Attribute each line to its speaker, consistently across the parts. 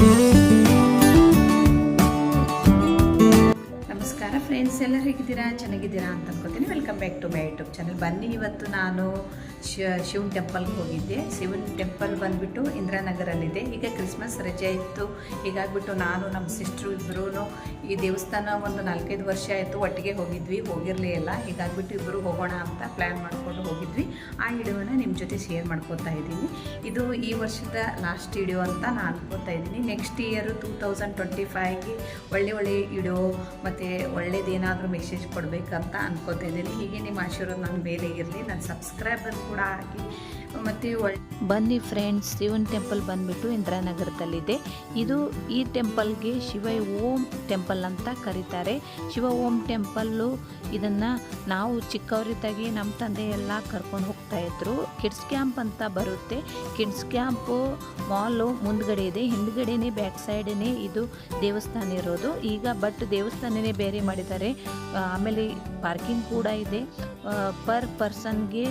Speaker 1: Mm-hmm. Friends ಎಲ್ಲರೂ ಹೇಗಿದ್ದೀರಾ ಚೆನ್ನಾಗಿದ್ದೀರಾ ಅಂತ ಅನ್ಕೋತೀನಿ. Welcome back to my YouTube channel ಬನ್ನಿ, ಇವತ್ತು ನಾನು ಶಿವ ಶಿವನ್ ಟೆಂಪಲ್ಗೆ ಹೋಗಿದ್ದೆ. ಶಿವನ್ ಟೆಂಪಲ್ ಬಂದುಬಿಟ್ಟು ಇಂದಿರಾನಗರಲ್ಲಿದೆ. ಈಗ ಕ್ರಿಸ್ಮಸ್ ರಜೆ ಇತ್ತು ಹೀಗಾಗ್ಬಿಟ್ಟು ನಾನು ನಮ್ಮ ಸಿಸ್ಟ್ರು ಇಬ್ಬರೂ ಈ ದೇವಸ್ಥಾನ ಒಂದು ನಾಲ್ಕೈದು ವರ್ಷ ಆಯಿತು ಒಟ್ಟಿಗೆ ಹೋಗಿದ್ವಿ. ಹೋಗಿರಲಿಲ್ಲ ಹೀಗಾಗ್ಬಿಟ್ಟು ಇಬ್ಬರು ಹೋಗೋಣ ಅಂತ ಪ್ಲ್ಯಾನ್ ಮಾಡಿಕೊಂಡು ಹೋಗಿದ್ವಿ. ಆ ವಿಡಿಯೋನ ನಿಮ್ಮ ಜೊತೆ ಶೇರ್ ಮಾಡ್ಕೋತಾ ಇದ್ದೀನಿ. ಇದು ಈ ವರ್ಷದ ಲಾಸ್ಟ್ ವಿಡಿಯೋ ಅಂತ ನಾನು ಅನ್ಕೋತಾ ಇದ್ದೀನಿ. Next year two thousand twenty ಫೈವ್ಗೆ ಒಳ್ಳೆ ಒಳ್ಳೆ ವಿಡಿಯೋ ಮತ್ತು ಒಳ್ಳೇದೇನಾದರೂ ಮೆಸೇಜ್ ಕೊಡಬೇಕಂತ ಅನ್ಕೋತಾ ಇದ್ದೀನಿ. ಹೀಗೆ ನಿಮ್ಮ ಆಶೀರ್ವಾದ ನನ್ನ ಮೇಲೆ ಇರಲಿ. ನನ್ನ ಸಬ್ಸ್ಕ್ರೈಬರ್ ಕೂಡ ಹಾಕಿ ಮತ್ತು
Speaker 2: ಬನ್ನಿ ಫ್ರೆಂಡ್ಸ್ ಶಿವನ್ ಟೆಂಪಲ್ ಬಂದ್ಬಿಟ್ಟು ಇಂದಿರಾನಗರದಲ್ಲಿದೆ. ಇದು ಈ ಟೆಂಪಲ್ಗೆ ಶಿವ ಓಂ ಟೆಂಪಲ್ ಅಂತ ಕರೀತಾರೆ. ಶಿವ ಓಂ ಟೆಂಪಲ್ಲು ಇದನ್ನು ನಾವು ಚಿಕ್ಕವರಿದ್ದಾಗಿ ನಮ್ಮ ತಂದೆ ಎಲ್ಲ ಕರ್ಕೊಂಡು ಹೋಗ್ತಾ ಇದ್ರು. ಕಿಡ್ಸ್ ಕ್ಯಾಂಪ್ ಅಂತ ಬರುತ್ತೆ. ಕಿಡ್ಸ್ ಕ್ಯಾಂಪು ಮಾಲು ಮುಂದ್ಗಡೆ ಇದೆ. ಹಿಂದ್ಗಡೆನೇ ಬ್ಯಾಕ್ ಸೈಡೇ ಇದು ದೇವಸ್ಥಾನ ಇರೋದು. ಈಗ ಬಟ್ ದೇವಸ್ಥಾನನೇ ಬೇರೆ ಮಾಡಿದ್ದಾರೆ ಆ, ಆಮೇಲೆ ಪಾರ್ಕಿಂಗ್ ಕೂಡ ಇದೆ. Per ಪರ್ಸನ್ಗೆ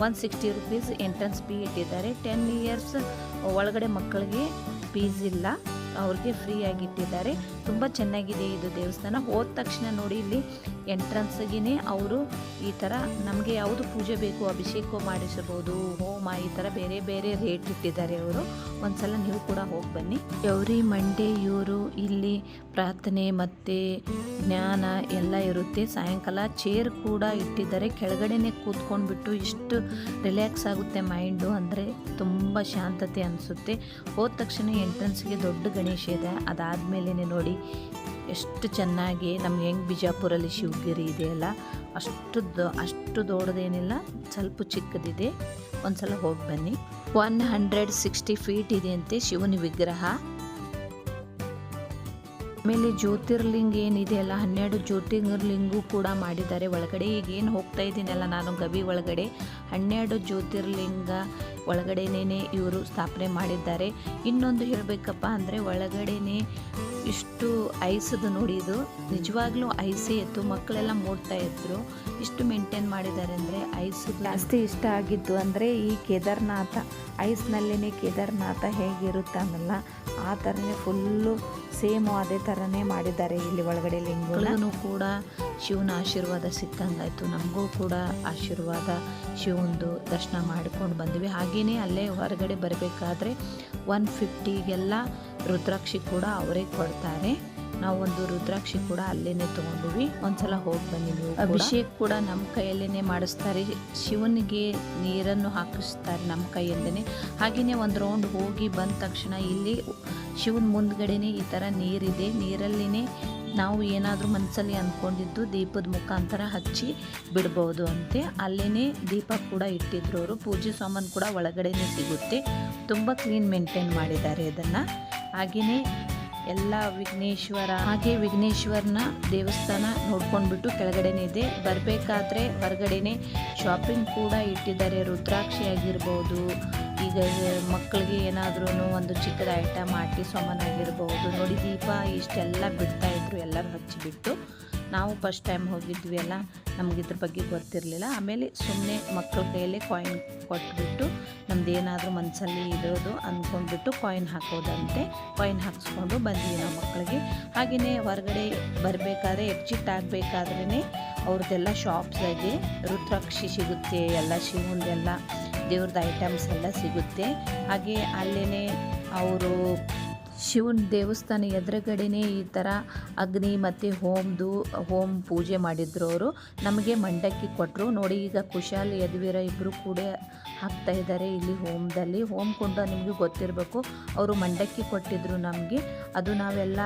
Speaker 2: one sixty rupees entrance fee ಇಟ್ಟಿದ್ದಾರೆ. ಟೆನ್ ಇಯರ್ಸ್ ಒಳಗಡೆ ಮಕ್ಕಳಿಗೆ ಫೀಸ್ ಇಲ್ಲ. ಅವ್ರಿಗೆ ಫ್ರೀ ಇಟ್ಟಿದ್ದಾರೆ ತುಂಬ ಚೆನ್ನಾಗಿದೆ ಇದು ದೇವಸ್ಥಾನ. ಹೋದ ತಕ್ಷಣ ನೋಡಿ ಇಲ್ಲಿ ಎಂಟ್ರೆನ್ಸ್ಗೆ ಅವರು ಈ ಥರ ನಮಗೆ ಯಾವುದು ಪೂಜೆ ಬೇಕು ಅಭಿಷೇಕ ಮಾಡಿಸಬಹುದು, ಹೋಮ ಈ ಥರ ಬೇರೆ ಬೇರೆ ರೇಟ್ ಇಟ್ಟಿದ್ದಾರೆ ಅವರು. ಒಂದ್ಸಲ ನೀವು ಕೂಡ ಹೋಗಿ ಬನ್ನಿ. ಎವ್ರಿ ಮಂಡೇ ಇವರು ಇಲ್ಲಿ ಪ್ರಾರ್ಥನೆ ಮತ್ತು ಜ್ಞಾನ ಎಲ್ಲ ಇರುತ್ತೆ. ಸಾಯಂಕಾಲ ಚೇರ್ ಕೂಡ ಇಟ್ಟಿದ್ದಾರೆ. ಕೆಳಗಡೆನೆ ಕೂತ್ಕೊಂಡ್ಬಿಟ್ಟು ಇಷ್ಟು ರಿಲ್ಯಾಕ್ಸ್ ಆಗುತ್ತೆ ಮೈಂಡು ಅಂದರೆ ತುಂಬ ಶಾಂತತೆ ಅನಿಸುತ್ತೆ. ಹೋದ ತಕ್ಷಣ ಎಂಟ್ರೆನ್ಸ್ಗೆ ದೊಡ್ಡ ಗಣೇಶ ಇದೆ. ಅದಾದಮೇಲೆ ನೋಡಿ, ಎಷ್ಟು ಚೆನ್ನಾಗಿ ನಮ್ಗೆ ಹೆಂಗ್ ಬಿಜಾಪುರಲ್ಲಿ ಶಿವಗಿರಿ ಇದೆಯಲ್ಲ ಅಷ್ಟು ದೊ, ಅಷ್ಟು ದೊಡ್ಡದೇನಿಲ್ಲ, ಸ್ವಲ್ಪ ಚಿಕ್ಕದಿದೆ. ಒಂದ್ಸಲ ಹೋಗಿ ಬನ್ನಿ. ಒನ್ ಹಂಡ್ರೆಡ್ ಸಿಕ್ಸ್ಟಿ ಫೀಟ್ ಇದೆಯಂತೆ ಶಿವನ ವಿಗ್ರಹ. ಆಮೇಲೆ ಜ್ಯೋತಿರ್ಲಿಂಗ ಏನಿದೆಯಲ್ಲ ಹನ್ನೆರಡು ಜ್ಯೋತಿರ್ಲಿಂಗು ಕೂಡ ಮಾಡಿದ್ದಾರೆ. ಒಳಗಡೆ ಈಗ ಏನು ಹೋಗ್ತಾ ಇದ್ದೀನಲ್ಲ ನಾನು ಗವಿ ಒಳಗಡೆ. ಹನ್ನೆರಡು ಜ್ಯೋತಿರ್ಲಿಂಗ ಒಳಗಡೆನೇ ಇವರು ಸ್ಥಾಪನೆ ಮಾಡಿದ್ದಾರೆ. ಇನ್ನೊಂದು ಹೇಳಬೇಕಪ್ಪ ಅಂದರೆ, ಒಳಗಡೆನೇ ಇಷ್ಟು ಐಸದು ನೋಡಿ, ಇದು ನಿಜವಾಗ್ಲೂ ಐಸೇ ಇತ್ತು. ಮಕ್ಕಳೆಲ್ಲ ಮೂಡ್ತಾ ಇದ್ರು. ಇಷ್ಟು ಮೇಂಟೈನ್ ಮಾಡಿದ್ದಾರೆ ಅಂದರೆ ಐಸ್ ಜಾಸ್ತಿ ಇಷ್ಟ ಆಗಿದ್ದು ಅಂದರೆ ಈ ಕೇದಾರ್ನಾಥ. ಐಸ್ನಲ್ಲೇ ಕೇದಾರ್ನಾಥ ಹೇಗಿರುತ್ತಾನಲ್ಲ ಆ ಥರನೇ ಫುಲ್ಲು ಸೇಮು ಅದೇ ಥರನೇ ಮಾಡಿದ್ದಾರೆ ಇಲ್ಲಿ ಒಳಗಡೆ ಲಿಂಗನು. ಕೂಡ ಶಿವನ ಆಶೀರ್ವಾದ ಸಿಕ್ಕಂಗಾಯ್ತು. ನಮಗೂ ಕೂಡ ಆಶೀರ್ವಾದ ಶಿವಂದು ದರ್ಶನ ಮಾಡಿಕೊಂಡು ಬಂದ್ವಿ. ಹಾಗೆಯೇ ಅಲ್ಲೇ ಹೊರಗಡೆ ಬರಬೇಕಾದ್ರೆ ಒನ್ ಫಿಫ್ಟಿಗೆಲ್ಲ ರುದ್ರಾಕ್ಷಿ ಕೂಡ ಅವರೇ ಕೊಡ್ತಾರೆ. ನಾವು ಒಂದು ರುದ್ರಾಕ್ಷಿ ಕೂಡ ಅಲ್ಲೇನೆ ತಗೊಂಡ್ವಿ. ಒಂದ್ಸಲ ಹೋಗಿ ಬಂದಿದ್ವಿ ಅಭಿಷೇಕ್ ಕೂಡ ನಮ್ಮ ಕೈಯಲ್ಲೇನೆ ಮಾಡಿಸ್ತಾರೆ. ಶಿವನಿಗೆ ನೀರನ್ನು ಹಾಕಿಸ್ತಾರೆ ನಮ್ಮ ಕೈಯಲ್ಲೇ ಹಾಗೆಯೇ ಒಂದು ರೌಂಡ್ ಹೋಗಿ ಬಂದ ತಕ್ಷಣ ಇಲ್ಲಿ ಶಿವನ ಮುಂದ್ಗಡೆನೆ ಈ ಥರ ನೀರಿದೆ. ನೀರಲ್ಲಿನೇ ನಾವು ಏನಾದರೂ ಮನಸ್ಸಲ್ಲಿ ಅಂದ್ಕೊಂಡಿದ್ದು ದೀಪದ ಮುಖಾಂತರ ಹಚ್ಚಿ ಬಿಡ್ಬೋದು ಅಂತೆ. ಅಲ್ಲೇ ದೀಪ ಕೂಡ ಇಟ್ಟಿದ್ರು ಅವರು. ಪೂಜೆ ಸಾಮಾನು ಕೂಡ ಒಳಗಡೆನೇ ಸಿಗುತ್ತೆ. ತುಂಬ ಕ್ಲೀನ್ ಮೇಂಟೈನ್ ಮಾಡಿದ್ದಾರೆ ಇದನ್ನು. ಹಾಗೆಯೇ ಎಲ್ಲ ವಿಘ್ನೇಶ್ವರ, ಹಾಗೆ ವಿಘ್ನೇಶ್ವರನ ದೇವಸ್ಥಾನ ನೋಡ್ಕೊಂಡ್ಬಿಟ್ಟು ಕೆಳಗಡೆನೇ ಇದೆ. ಬರಬೇಕಾದ್ರೆ ಹೊರಗಡೆನೆ ಶಾಪಿಂಗ್ ಕೂಡ ಇಟ್ಟಿದ್ದಾರೆ. ರುದ್ರಾಕ್ಷಿ ಆಗಿರ್ಬೋದು, ಈಗ ಮಕ್ಕಳಿಗೆ ಏನಾದ್ರೂ ಒಂದು ಚಿಕ್ಕದ ಐಟಮ್ ಆಟಿ ಸಾಮಾನು ಆಗಿರ್ಬೋದು. ನೋಡಿ ದೀಪ ಇಷ್ಟೆಲ್ಲ ಬಿಡ್ತಾ ಇದ್ರು, ಎಲ್ಲರೂ ಹಚ್ಚಿಬಿಟ್ಟು. ನಾವು ಫಸ್ಟ್ ಟೈಮ್ ಹೋಗಿದ್ವಿ ಅಲ್ಲ. ನಮ್ಗೆ ಇದ್ರ ಬಗ್ಗೆ ಗೊತ್ತಿರಲಿಲ್ಲ. ಆಮೇಲೆ ಸುಮ್ಮನೆ ಮಕ್ಕಳ ಕೈಯಲ್ಲೇ ಕಾಯಿನ್ ಕೊಟ್ಬಿಟ್ಟು ನಮ್ದು ಏನಾದರೂ ಮನಸ್ಸಲ್ಲಿ ಇರೋದು ಅಂದ್ಕೊಂಡ್ಬಿಟ್ಟು ಕಾಯಿನ್ ಹಾಕೋದಂತೆ. ಕಾಯಿನ್ ಹಾಕಿಸ್ಕೊಂಡು ಬಂದ್ವಿ ನಾವು ಮಕ್ಕಳಿಗೆ ಹಾಗೆಯೇ ಹೊರಗಡೆ ಬರಬೇಕಾದ್ರೆ ಎಕ್ಸಿಟ್ ಆಗಬೇಕಾದ್ರೇ ಅವ್ರದ್ದೆಲ್ಲ ಶಾಪ್ಸ್ ಇದೆ ರುದ್ರಾಕ್ಷಿ ಸಿಗುತ್ತೆ, ಎಲ್ಲ ಶಿವಂದೆಲ್ಲ ದೇವ್ರದ್ದು ಐಟಮ್ಸ್ ಎಲ್ಲ ಸಿಗುತ್ತೆ. ಹಾಗೆ ಅಲ್ಲೇ ಅವರು ಶಿವನ ದೇವಸ್ಥಾನ ಎದುರುಗಡೆನೇ ಈ ಥರ ಅಗ್ನಿ ಮತ್ತು ಹೋಮ್ದು, ಹೋಮ್ ಪೂಜೆ ಮಾಡಿದ್ರು ಅವರು. ನಮಗೆ ಮಂಡಕ್ಕಿ ಕೊಟ್ಟರು ನೋಡಿ, ಈಗ ಕುಶಾಲ್, ಯದುವೀರ ಇಬ್ಬರು ಕೂಡ ಹಾಕ್ತಾ ಇದ್ದಾರೆ ಇಲ್ಲಿ ಹೋಮ್ದಲ್ಲಿ. ಹೋಮ್ ಕೊಂಡ ನಿಮಗೆ ಗೊತ್ತಿರಬೇಕು. ಅವರು ಮಂಡಕ್ಕಿ ಕೊಟ್ಟಿದ್ರು ನಮಗೆ. ಅದು ನಾವೆಲ್ಲ,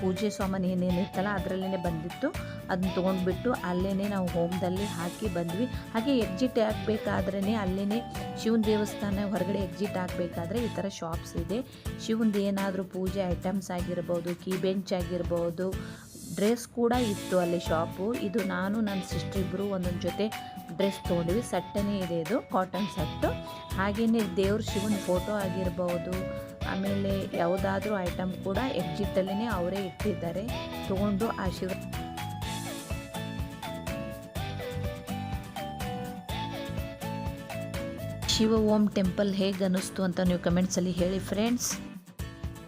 Speaker 2: ಪೂಜೆ ಸಾಮಾನು ಏನೇನಿತ್ತಲ್ಲ ಅದರಲ್ಲೇ ಬಂದಿತ್ತು. ಅದನ್ನ ತೊಗೊಂಡ್ಬಿಟ್ಟು ಅಲ್ಲೇ ನಾವು ಹೋಮ್ದಲ್ಲಿ ಹಾಕಿ ಬಂದ್ವಿ. ಹಾಗೆ ಎಕ್ಸಿಟ್ ಆಗಬೇಕಾದ್ರೇ ಅಲ್ಲೇ ಶಿವನ ದೇವಸ್ಥಾನ ಹೊರಗಡೆ ಎಕ್ಸಿಟ್ ಆಗಬೇಕಾದ್ರೆ ಈ ಥರ ಶಾಪ್ಸ್ ಇದೆ. ಶಿವಂದು ಏನಾದರೂ ಪೂಜೆ ಐಟಮ್ಸ್ ಆಗಿರ್ಬೋದು ಕೀ ಬೆಂಚ್ ಆಗಿರ್ಬೋದು ಡ್ರೆಸ್ ಕೂಡ ಇತ್ತು ಅಲ್ಲಿ ಶಾಪು ಇದು ನಾನು ನನ್ನ ಸಿಸ್ಟರ್ ಇಬ್ಬರು ಒಂದೊಂದು ಜೊತೆ ಡ್ರೆಸ್ ತೊಗೊಂಡ್ವಿ. ಸಟ್ಟನೇ ಇದೆ ಇದು ಕಾಟನ್ ಸಟ್ಟು. ಹಾಗೆಯೇ ದೇವ್ರ ಶಿವನ ಫೋಟೋ ಆಗಿರ್ಬೋದು, ಆಮೇಲೆ ಯಾವುದಾದ್ರೂ ಐಟಮ್ ಕೂಡ ಎಕ್ಸಿಟಲ್ಲೇ ಅವರೇ ಇಟ್ಟಿದ್ದಾರೆ. ತೊಗೊಂಡು ಆಶೀರ್ವಾದ ಶಿವ ಓಂ ಟೆಂಪಲ್ ಹೇಗೆ ಅನ್ನಿಸ್ತು ಅಂತ ನೀವು ಕಮೆಂಟ್ಸಲ್ಲಿ ಹೇಳಿ ಫ್ರೆಂಡ್ಸ್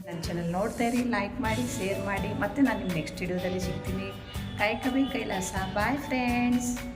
Speaker 1: ನನ್ನ ಚಾನಲ್ ನೋಡ್ತಾ ಇರಿ ಲೈಕ್ ಮಾಡಿ ಶೇರ್ ಮಾಡಿ. ಮತ್ತೆ ನಾನು ನಿಮ್ಮ ನೆಕ್ಸ್ಟ್ ವಿಡಿಯೋದಲ್ಲಿ ಸಿಗ್ತೀನಿ. ಕೈ ಕವಿ ಕೈಲಾಸ. Bye friends